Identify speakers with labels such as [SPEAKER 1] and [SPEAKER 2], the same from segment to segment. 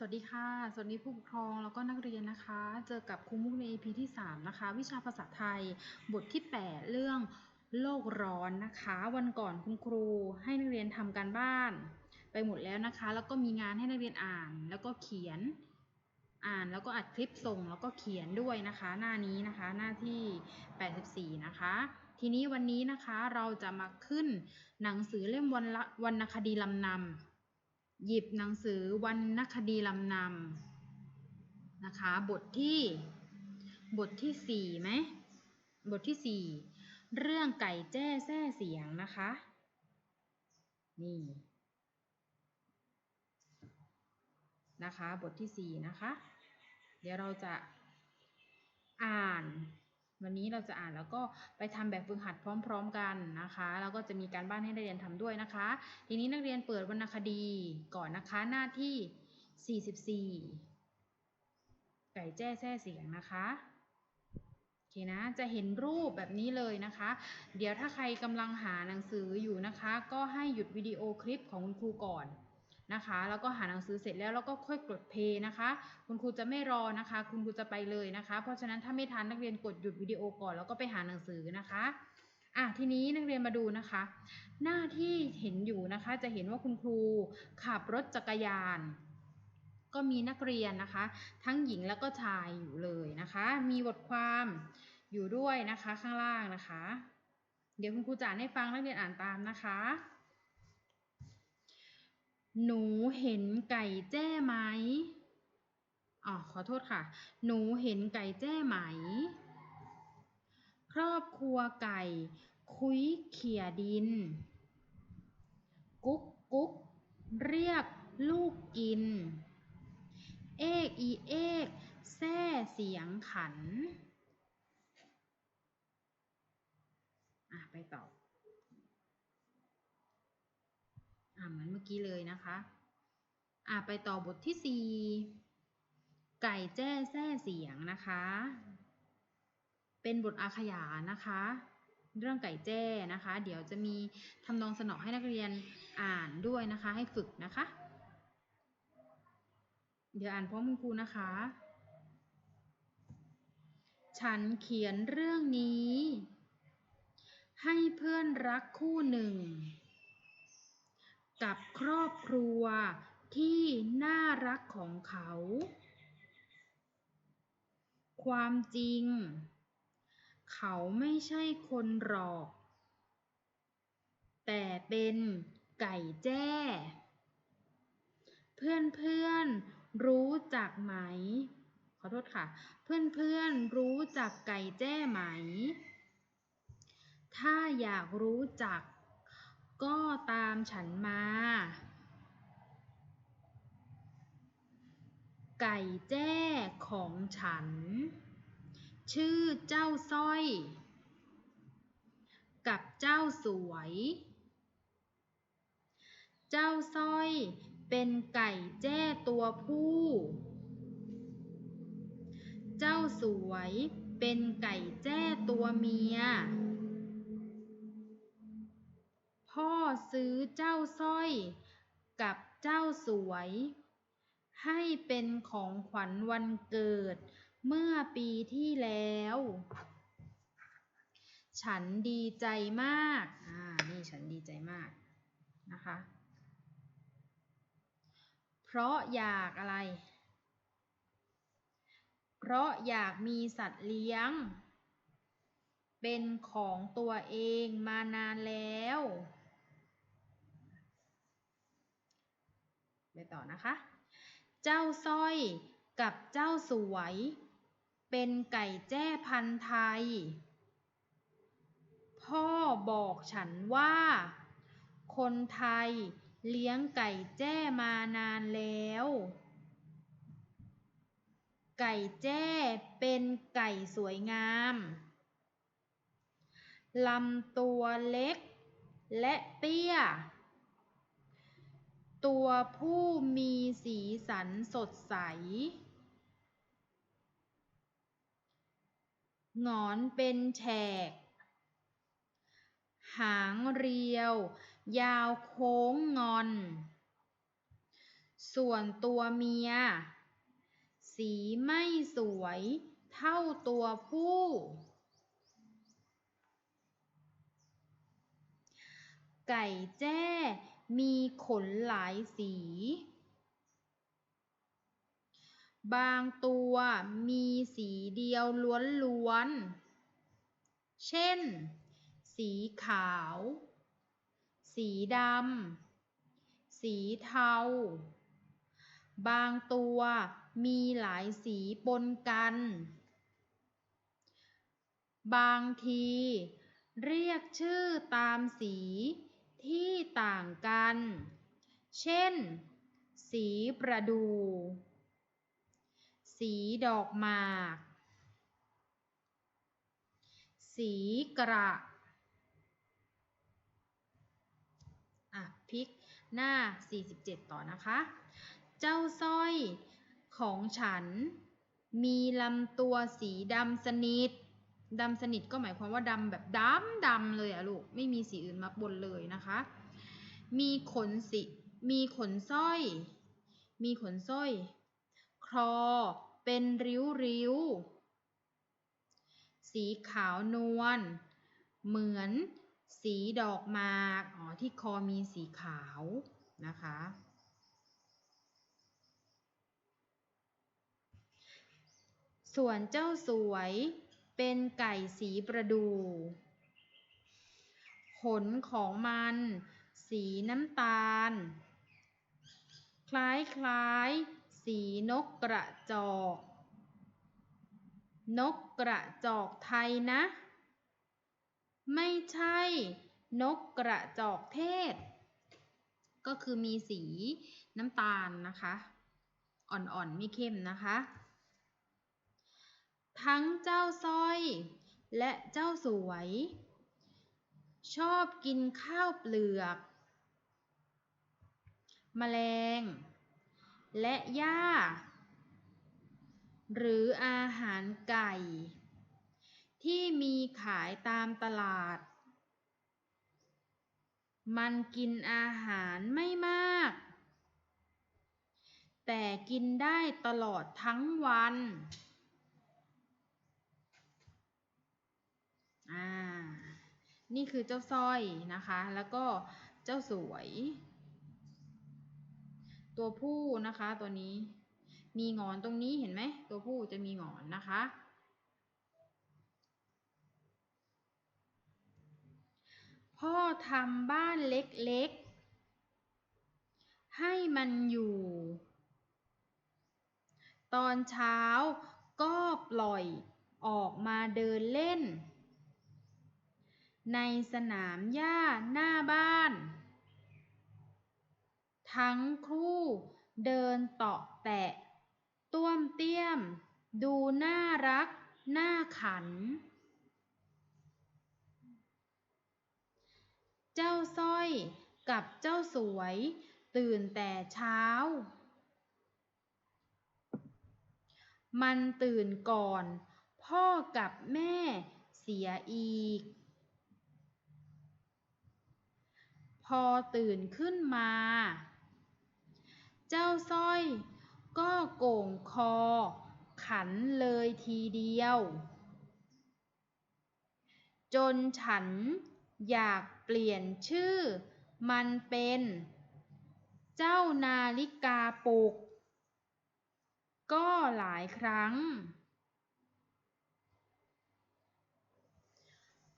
[SPEAKER 1] สวัสดีค่ะ สวัสดีผู้ปกครองแล้วก็นักเรียนนะคะ เจอกับครูมุกใน EP ที่ 3 นะคะ วิชาภาษาไทย บทที่ 8 เรื่องโลกร้อนนะคะ วันก่อนคุณครูให้นักเรียนทำการบ้าน ไปหมดแล้วนะคะ แล้วก็มีงานให้นักเรียนอ่าน แล้วก็เขียน อ่านแล้วก็อัดคลิปส่ง แล้วก็เขียนด้วยนะคะ หน้านี้นะคะหน้าที่ 84 นะคะ ทีนี้วันนี้นะคะเราจะมาขึ้นหนังสือเล่มวันละวรรณคดีลำนำ หยิบหนังสือวรรณคดีลำนำนะคะ บทที่บทที่สี่ไหมบทที่สี่เรื่องไก่แจ้แซ่เสียงนะคะ นี่นะคะ บทที่สี่นะคะ เดี๋ยวเราจะอ่าน วันนี้เราจะอ่านแล้วก็ไปทำแบบฝึกหัดพร้อม ๆ กันนะคะ แล้วก็จะมีการบ้านให้นักเรียนทำด้วยนะคะ ทีนี้นักเรียนเปิดวรรณคดีก่อนนะคะหน้าที่ 44 ไก่แจ้แซ่เสียงนะคะโอเคนะจะเห็นรูปแบบนี้เลยนะคะ เดี๋ยวถ้าใครกำลังหาหนังสืออยู่นะคะ ก็ให้หยุดวิดีโอคลิปของคุณครูก่อน นะคะ แล้วก็หาหนังสือเสร็จแล้วแล้วก็ค่อยกดเพย์นะคะ คุณครูจะไม่รอนะคะ คุณครูจะไปเลยนะคะ เพราะฉะนั้นถ้าไม่ทันนักเรียนกดหยุดวิดีโอก่อนแล้วก็ไปหาหนังสือนะคะอะทีนี้นักเรียนมาดูนะคะ หน้าที่เห็นอยู่นะคะจะเห็นว่าคุณครูขับรถจักรยาน ก็มีนักเรียนนะคะ ทั้งหญิงแล้วก็ชายอยู่เลยนะคะ มีบทความอยู่ด้วยนะคะข้างล่างนะคะ เดี๋ยวคุณครูจะอ่านให้ฟังนักเรียนอ่านตามนะคะ หนูเห็นไก่แจ้ไหมอ๋อขอโทษค่ะ หนูเห็นไก่แจ้ไหม ครอบครัวไก่ คุยเขี่ยดิน กุ๊กกุ๊กเรียกลูกกิน เอกอีเอกแซ่เสียงขัน อะ ไปต่อ อะ เหมือนเมื่อกี้เลยนะคะ อะไปต่อบทที่สี่ไก่แจ้แซ่เสียงนะคะ เป็นบทอาขยานนะคะ เรื่องไก่แจ้นะคะ เดี๋ยวจะมีทำนองสนอให้นักเรียนอ่านด้วยนะคะ ให้ฝึกนะคะ เดี๋ยวอ่านพร้อมคุณครูนะคะ ฉันเขียนเรื่องนี้ให้เพื่อนรักคู่หนึ่ง กับครอบครัวที่น่ารักของเขา ความจริง เขาไม่ใช่คนหรอก แต่เป็นไก่แจ้ เพื่อนๆรู้จักไหม ขอโทษค่ะ เพื่อนๆรู้จักไก่แจ้ไหม ถ้าอยากรู้จัก ก็ตามฉันมา ไก่แจ้ของฉัน ชื่อเจ้าสร้อย กับเจ้าสวย เจ้าสร้อยเป็นไก่แจ้ตัวผู้ เจ้าสวยเป็นไก่แจ้ตัวเมีย พ่อซื้อเจ้าสร้อยกับเจ้าสวย ให้เป็นของขวัญวันเกิดเมื่อปีที่แล้ว ฉันดีใจมาก อ่า นี่ฉันดีใจมากนะคะ เพราะอยากอะไร เพราะอยากมีสัตว์เลี้ยง เป็นของตัวเองมานานแล้ว ไปต่อนะคะ เจ้าสร้อยกับเจ้าสวย เป็นไก่แจ้พันธุ์ไทย พ่อบอกฉันว่า คนไทยเลี้ยงไก่แจ้มานานแล้ว ไก่แจ้เป็นไก่สวยงามลำตัวเล็กและเตี้ย ตัวผู้มีสีสันสดใส หงอนเป็นแฉก หางเรียว ยาวโค้งงอน ส่วนตัวเมีย สีไม่สวยเท่าตัวผู้ ไก่แจ้ มีขนหลายสี บางตัวมีสีเดียวล้วนๆ เช่น สีขาว สีดำ สีเทา บางตัวมีหลายสีปนกัน บางทีเรียกชื่อตามสี ที่ต่างกัน เช่น สีประดู สีดอกหมาก สีกระอะพลิกหน้า 47 ต่อนะคะ เจ้าสร้อยของฉัน มีลำตัวสีดำสนิท ดำสนิทก็หมายความว่าดำแบบดำดำเลยอะลูก ไม่มีสีอื่นมาปนเลยนะคะ มีขนสีมีขนสร้อย มีขนสร้อย คลอ เป็นริ้วริ้ว สีขาวนวล เหมือนสีดอกมากอ๋อ ที่คอมีสีขาวนะคะ ส่วนเจ้าสวย เป็นไก่สีประดู ขนของมัน สีน้ำตาล คล้ายๆสีนกกระจอก นกกระจอกไทยนะ ไม่ใช่ นกกระจอกเทศ ก็คือมีสีน้ำตาลนะคะ อ่อนๆ ไม่เข้มนะคะ ทั้งเจ้าสร้อย และเจ้าสวย ชอบกินข้าวเปลือกแมลง และหญ้า หรืออาหารไก่ ที่มีขายตามตลาด มันกินอาหารไม่มาก แต่กินได้ตลอดทั้งวัน อ่า นี่คือเจ้าสร้อยนะคะ แล้วก็เจ้าสวย ตัวผู้นะคะตัวนี้ มีงอนตรงนี้เห็นไหม ตัวผู้จะมีงอนนะคะ พ่อทำบ้านเล็กๆ ให้มันอยู่ ตอนเช้าก็ปล่อยออกมาเดินเล่น ในสนามหญ้าหน้าบ้าน ทั้งคู่เดินเตาะแตะ ต้วมเตี้ยม ดูน่ารัก น่าขัน เจ้าสร้อยกับเจ้าสวย ตื่นแต่เช้า มันตื่นก่อน พ่อกับแม่เสียอีก พอตื่นขึ้นมา เจ้าสร้อยก็โก่งคอ ขันเลยทีเดียว จนฉันอยากเปลี่ยนชื่อ มันเป็น เจ้านาฬิกาปลุก ก็หลายครั้ง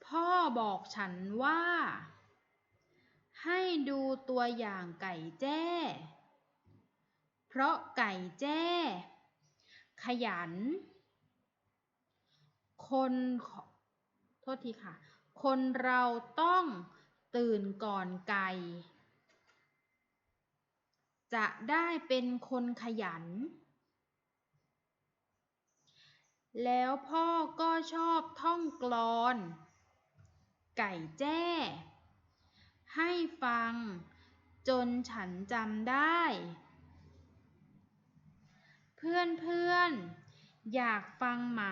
[SPEAKER 1] พ่อบอกฉันว่า ให้ดูตัวอย่างไก่แจ้ เพราะไก่แจ้ ขยัน คนขอโทษทีค่ะ คนเราต้องตื่นก่อนไก่ จะได้เป็นคนขยัน แล้วพ่อก็ชอบท่องกลอน ไก่แจ้ ให้ฟัง จนฉันจำได้ เพื่อนเพื่อนอยากฟังไหม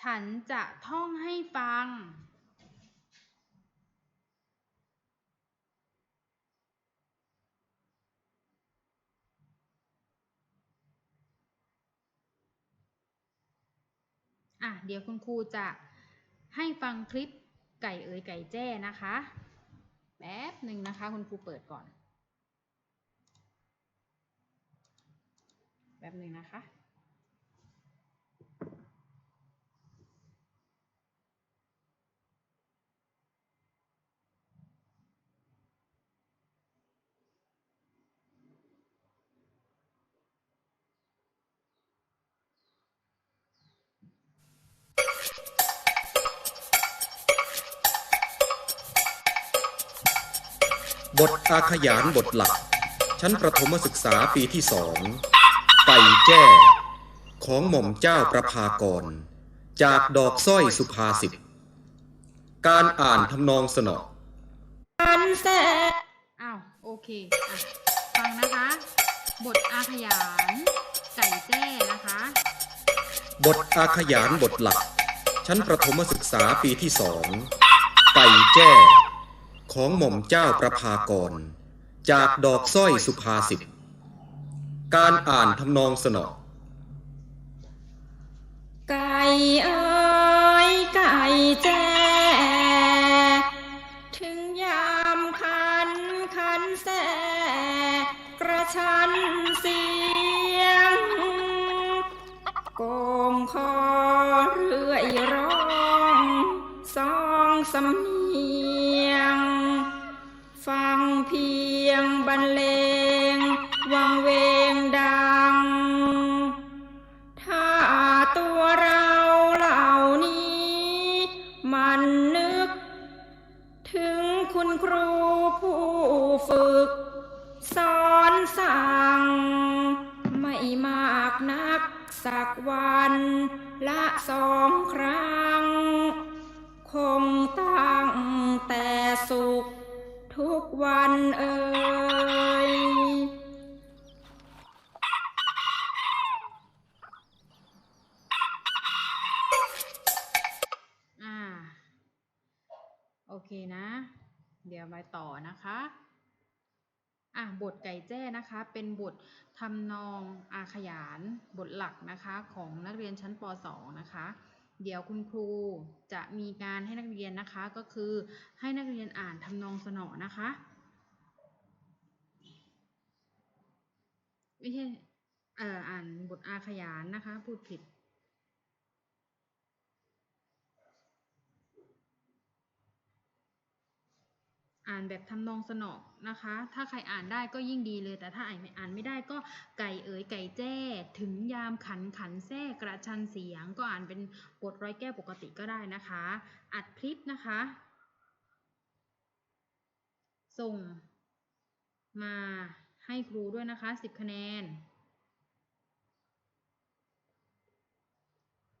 [SPEAKER 1] ฉันจะท่องให้ฟัง อะ เดี๋ยวคุณครูจะให้ฟังคลิปไก่เอ๋ยไก่แจ้นะคะ แป๊บหนึ่งนะคะ คุณครูเปิดก่อน แป๊บหนึ่งนะคะ
[SPEAKER 2] บทอาขยานบทหลัก ชั้นประถมศึกษาปีที่สองไก่แจ้ ของหม่อมเจ้าประภากร จากดอกสร้อยสุภาษิตการอ่านทำนองสนอ
[SPEAKER 1] อ้าวโอเคอะฟังนะคะ บทอาขยานไก่แจ้นะคะ
[SPEAKER 2] บทอาขยานบทหลัก ชั้นประถมศึกษาปีที่สองไก่แจ้ ของหม่อมเจ้าประภากร จากดอกสร้อยสุภาษิต การอ่านทำนองสนอ
[SPEAKER 3] ไก่เอ้ยไก่แจ้ถึงยามคันคันแสกระชันเสียงโกงคอเรื่อยร้องสองสำ เพียงบรรเลง วังเวงดัง ถ้าตัวเราเหล่านี้ มันนึก ถึงคุณครูผู้ฝึก สอนสั่ง ไม่มากนักสักวันละสองครั้ง คงตั้งแต่สุข วันเอ่ย
[SPEAKER 1] อ่า โอเคนะ เดี๋ยวไปต่อนะคะอะบทไก่แจ้นะคะเป็นบททำนองอาขยานบทหลักนะคะของนักเรียนชั้นป .2 นะคะ เดี๋ยวคุณครูจะมีการให้นักเรียนนะคะ ก็คือให้นักเรียนอ่านทำนองสนอนะคะไม่ใช่อ่านบทอาขยานนะคะ พูดผิด อ่านแบบทำนองสนอกนะคะ ถ้าใครอ่านได้ก็ยิ่งดีเลย แต่ถ้าอ่านไม่อ่านไม่ได้ก็ไก่เอ๋ยไก่แจ้ ถึงยามขันขันแทร่กระชันเสียง ก็อ่านเป็นบทร้อยแก้วปกติก็ได้นะคะ อัดคลิปนะคะ ส่งมาให้ครูด้วยนะคะ 10 คะแนน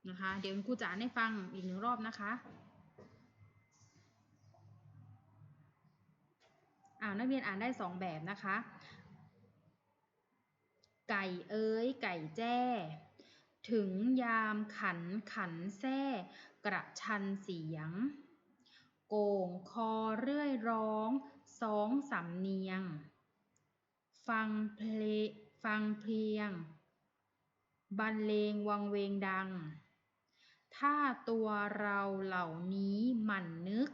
[SPEAKER 1] นะคะ เดี๋ยวคุณครูจะอ่านให้ฟังอีกหนึ่งรอบนะคะ อ่านักเรียนอ่านได้สองแบบนะคะ ไก่เอ้ยไก่แจ้ ถึงยามขันขันแท้กระชันเสียง โก่งคอเรื่อยร้องสองสำเนียง ฟังเพลงฟังเพลียง บรรเลงวังเวงดัง ถ้าตัวเราเหล่านี้หมั่นนึก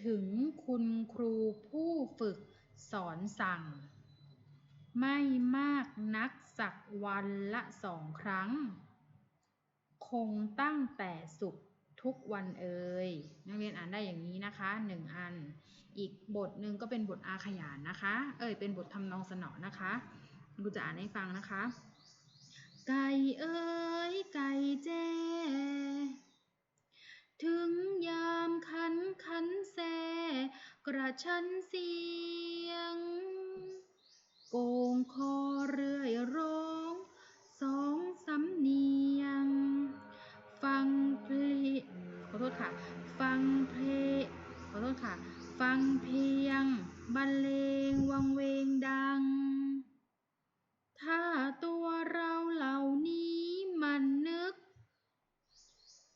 [SPEAKER 1] ถึงคุณครูผู้ฝึกสอนสั่ง ไม่มากนักสักวันละสองครั้ง คงตั้งแต่สุขทุกวันเอ่ยนักเรียนอ่านได้อย่างนี้นะคะหนึ่งอัน อีกบทหนึ่งก็เป็นบทอาขยานนะคะ เอ่ยเป็นบททำนองสนอนะคะกูจะอ่านให้ฟังนะคะ ไก่เอ้ยไก่แจ้ ถึงยามขันขันแส กระชันเสียง โกงคอเรื่อยร้องสองสำเนียง ฟังเพลงขอโทษค่ะ ฟังเพลงขอโทษค่ะ ฟังเพียงบรรเลงวังเวงดัง ถ้าตัวเราเหล่านี้มันนึก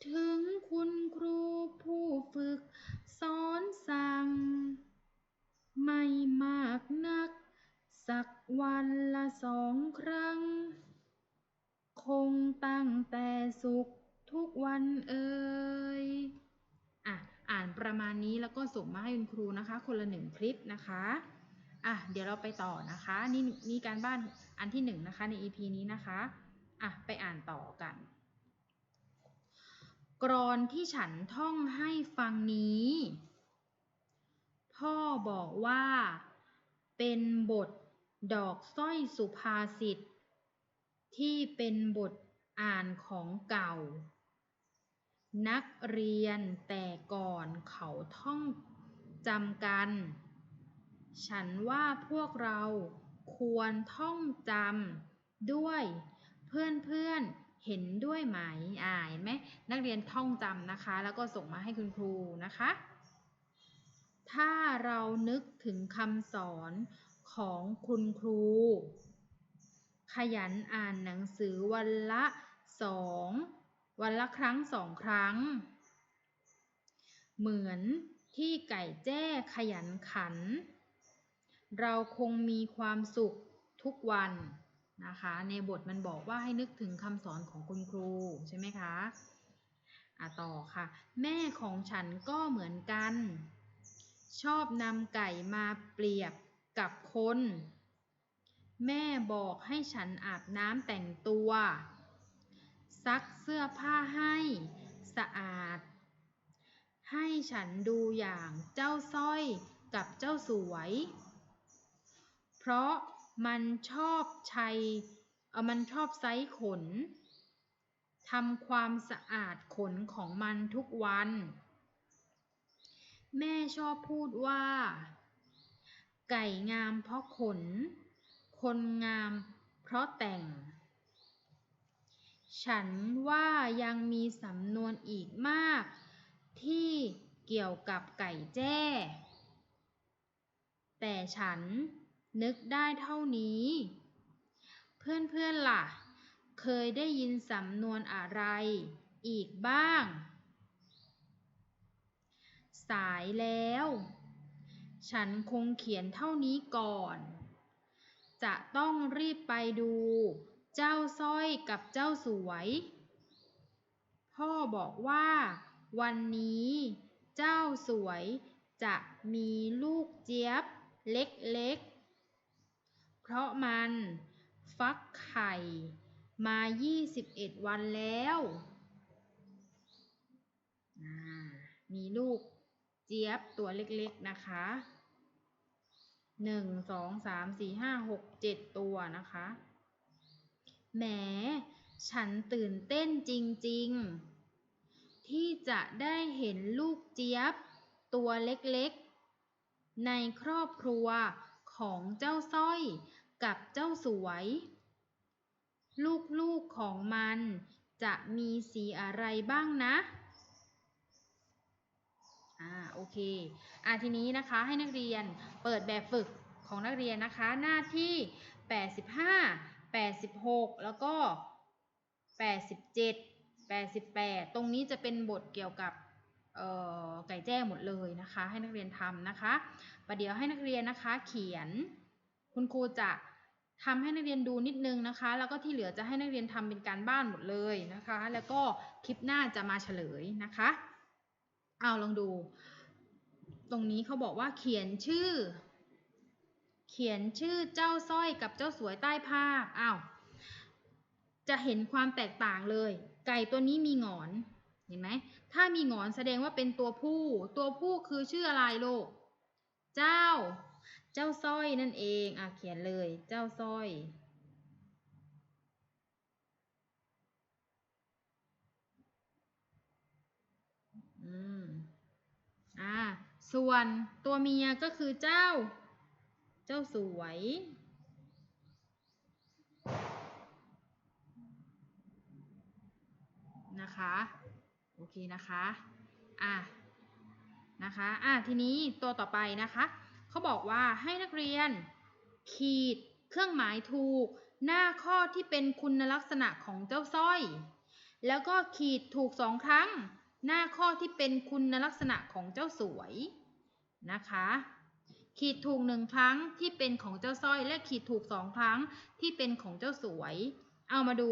[SPEAKER 1] ถึงคุณครูผู้ฝึกสอนสั่ง ไม่มากนัก สักวันละสองครั้ง คงตั้งแต่สุข ทุกวันเอ่ยอะอ่านประมาณนี้แล้ว ก็ส่งมาให้คุณครูนะคะ คนละหนึ่งคลิปนะคะอะเดี๋ยวเราไปต่อนะคะ นี่นี่การบ้านอันที่หนึ่งนะคะใน EP นี้นะคะอะไปอ่านต่อกัน กรอนที่ฉันท่องให้ฟังนี้ พ่อบอกว่าเป็นบทดอกสร้อยสุภาษิตที่เป็นบทอ่านของเก่า นักเรียนแต่ก่อนเขาท่องจำกัน ฉันว่าพวกเราควรท่องจำด้วย เพื่อนๆเห็นด้วยไหมอ่านไหมนักเรียนท่องจำนะคะ แล้วก็ส่งมาให้คุณครูนะคะ ถ้าเรานึกถึงคำสอนของคุณครู ขยันอ่านหนังสือวันละสอง วันละครั้งสองครั้ง เหมือนที่ไก่แจ้ขยันขัน เราคงมีความสุขทุกวันนะคะ ในบทมันบอกว่าให้นึกถึงคำสอนของคุณครูใช่ไหมคะอะต่อค่ะ แม่ของฉันก็เหมือนกัน ชอบนำไก่มาเปรียบกับคน แม่บอกให้ฉันอาบน้ำแต่งตัว ซักเสื้อผ้าให้สะอาด ให้ฉันดูอย่างเจ้าสร้อยกับเจ้าสวย เพราะมันชอบชัยเออมันชอบไซส์ขนทำความสะอาดขนของมันทุกวัน แม่ชอบพูดว่า ไก่งามเพราะขน คนงามเพราะแต่ง ฉันว่ายังมีสำนวนอีกมาก ที่เกี่ยวกับไก่แจ้ แต่ฉันนึกได้เท่านี้ เพื่อนๆล่ะ เคยได้ยินสำนวนอะไรอีกบ้าง สายแล้ว ฉันคงเขียนเท่านี้ก่อน จะต้องรีบไปดู เจ้าสร้อยกับเจ้าสวย พ่อบอกว่า วันนี้ เจ้าสวยจะมีลูกเจี๊ยบเล็กๆ เพราะมันฟักไข่มา 21 วันแล้ว มีลูกเจี๊ยบตัวเล็กๆ นะคะหนึ่งสองสามสี่ห้าหกเจ็ดตัวนะคะ แหม ฉันตื่นเต้นจริงๆ ที่จะได้เห็นลูกเจี๊ยบ ตัวเล็กๆ ในครอบครัวของเจ้าสร้อยกับเจ้าสวย ลูกๆของมันจะมีสีอะไรบ้างนะ อ่า โอเค อ่าทีนี้นะคะให้นักเรียนเปิดแบบฝึกของนักเรียนนะคะ หน้าที่ 85 86 แล้วก็ 87 88 ตรงนี้จะเป็นบทเกี่ยวกับไก่แจ้หมดเลยนะคะ ให้นักเรียนทำนะคะประเดี๋ยวให้นักเรียนนะคะเขียนคุณครูจะทำให้นักเรียนดูนิดนึงนะคะ แล้วก็ที่เหลือจะให้นักเรียนทำเป็นการบ้านหมดเลยนะคะ แล้วก็คลิปหน้าจะมาเฉลยนะคะเอาลองดู ตรงนี้เขาบอกว่าเขียนชื่อ ขียนชื่อเจ้าสร้อยกับเจ้าสวยใต้ภาพอ้าวจะเห็นความแตกต่างเลย ไก่ตัวนี้มีหงอน เห็นไหม ถ้ามีหงอนแสดงว่าเป็นตัวผู้ ตัวผู้คือชื่ออะไรลูก เจ้า เจ้าสร้อยนั่นเอง อะเขียนเลย เจ้าสร้อย อืม อ่า ส่วนตัวเมียก็คือเจ้า เจ้าสวย นะคะ โอเคนะคะ อะ นะคะ อะ ทีนี้ตัวต่อไปนะคะ เขาบอกว่าให้นักเรียนขีดเครื่องหมายถูก หน้าข้อที่เป็นคุณลักษณะของเจ้าสร้อย แล้วก็ขีดถูกสองครั้ง หน้าข้อที่เป็นคุณลักษณะของเจ้าสวยนะคะ ขีดถูกหนึ่งครั้งที่เป็นของเจ้าสร้อยและขีดถูกสองครั้งที่เป็นของเจ้าสวย เอามาดู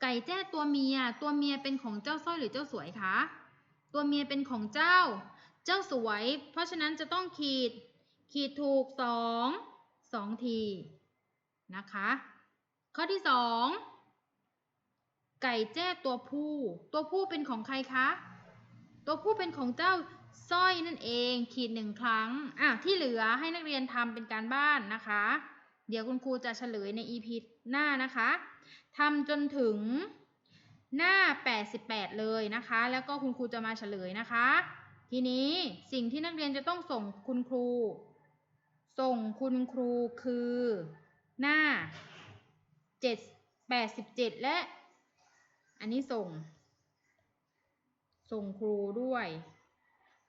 [SPEAKER 1] ไก่แจ้ตัวเมีย ตัวเมียเป็นของเจ้าสร้อยหรือเจ้าสวยคะ ตัวเมียเป็นของเจ้า เจ้าสวย เพราะฉะนั้นจะต้องขีด ขีดถูกสองสองทีนะคะ ข้อที่สองไก่แจ้ตัวผู้ ตัวผู้เป็นของใครคะ ตัวผู้เป็นของเจ้า สร้อยนั่นเองขีดหนึ่งครั้งอะที่เหลือให้นักเรียนทำเป็นการบ้านนะคะ เดี๋ยวคุณครูจะเฉลยใน EP หน้านะคะทำจนถึงหน้า 88 เลยนะคะ แล้วก็คุณครูจะมาเฉลยนะคะ ทีนี้สิ่งที่นักเรียนจะต้องส่งคุณครู ส่งคุณครูคือหน้า 7 87 และ อันนี้ส่ง ส่งครูด้วย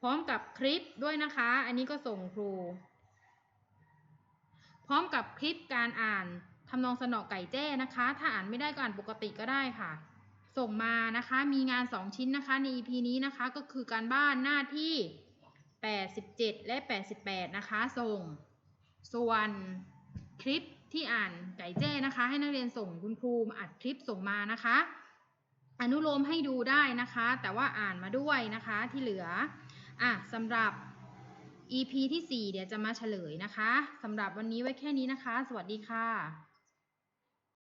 [SPEAKER 1] พร้อมกับคลิปด้วยนะคะ อันนี้ก็ส่งครู พร้อมกับคลิปการอ่านทำนองสนอไก่แจ้นะคะ ถ้าอ่านไม่ได้ก็อ่านปกติก็ได้ค่ะ ส่งมานะคะ มีงาน 2 ชิ้นนะคะ ใน EP นี้นะคะ ก็คือการบ้านหน้าที่ 87 และ 88 นะคะ ส่ง ส่วนคลิปที่อ่านไก่แจ้นะคะ ให้นักเรียนส่งคุณครูอัดคลิปส่งมานะคะ อนุโลมให้ดูได้นะคะ แต่ว่าอ่านมาด้วยนะคะที่เหลือ อะสำหรับ EP ที่ 4 เดี๋ยวจะมาเฉลยนะคะสำหรับวันนี้ไว้แค่นี้นะคะ สวัสดีค่ะ